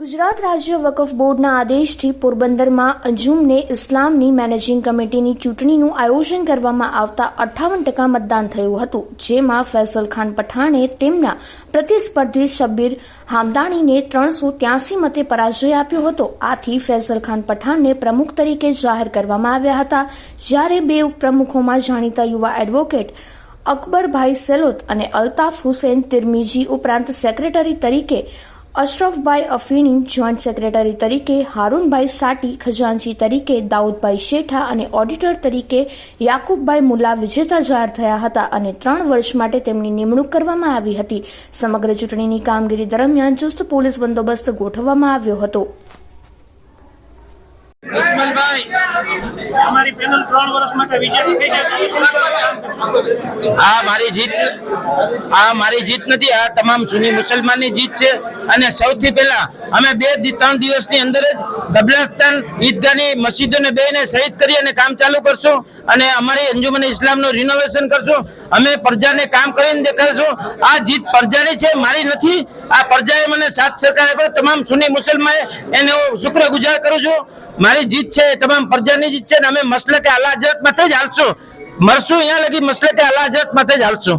ગુજરાત રાજ્ય વકફ બોર્ડના આદેશથી પોરબંદરમાં અંજુમને ઇસ્લામની મેનેજિંગ કમિટીની ચૂંટણીનું આયોજન કરવામાં આવતા અઠ્ઠાવન ટકા મતદાન થયું હતું, જેમાં ફૈસલ ખાન પઠાણે તેમના પ્રતિસ્પર્ધી શબ્બીર હામદાણીને ત્રણસો ત્યાસી મતે પરાજય આપ્યો હતો. આથી ફૈસલ ખાન પઠાણને પ્રમુખ તરીકે જાહેર કરવામાં આવ્યા હતા, જ્યારે બે ઉપપ્રમુખોમાં જાણીતા યુવા એડવોકેટ અકબરભાઈ સેલોત અને અલ્તાફ હુસેન તિરમીજી ઉપરાંત સેક્રેટરી તરીકે અશરફભાઈ અફીણી જોઈન્ટ સેક્રેટરી તરીકે, હારૂનભાઈ સાટી ખજાનચી તરીકે, દાઉદભાઈ શેઠા અને ઓડિટર તરીકે, યાકુબભાઈ મુલ્લા વિજેતા જાહેર થયા હતા અને ત્રણ વર્ષ માટે તેમની નિમણૂક કરવામાં આવી હતી. સમગ્ર ચૂંટણીની કામગીરી દરમિયાન ચુસ્ત પોલીસ બંદોબસ્ત ગોઠવવામાં આવ્યો હતો. અમારી પેનલ ત્રણ વર્ષ માટે વિજેતા થઈ જાય? આ મારી જીત, આ મારી જીત નથી, આ તમામ સુની મુસલમાનની જીત છે. અને સૌથી પહેલા અમે બે ત્રણ દિવસની અંદર જ કબલાસ્તાન ઈદગાહની મસ્જિદોને બેને શહીદ કરી અને કામ ચાલુ કરશું અને અમારી અંજુમન ઇસ્લામનું રિનોવેશન કરશું. અમે પ્રજાને કામ કરીને દેખાડશું. આ જીત પ્રજાની છે, મારી નથી. આ પ્રજાએ મને સાથ સરકાર આપ્યો. તમામ સુની મુસલમાને એને હું શુક્રગુજાર કરું છું. મારી જીત છે તમામ પ્રજાની જીત છે અને અમે મસલકે હજરત માથે જ હાલશું. મરશું અહીંયા લગી મસલકે અલ્લાહ હજરત માથે જ હાલશું.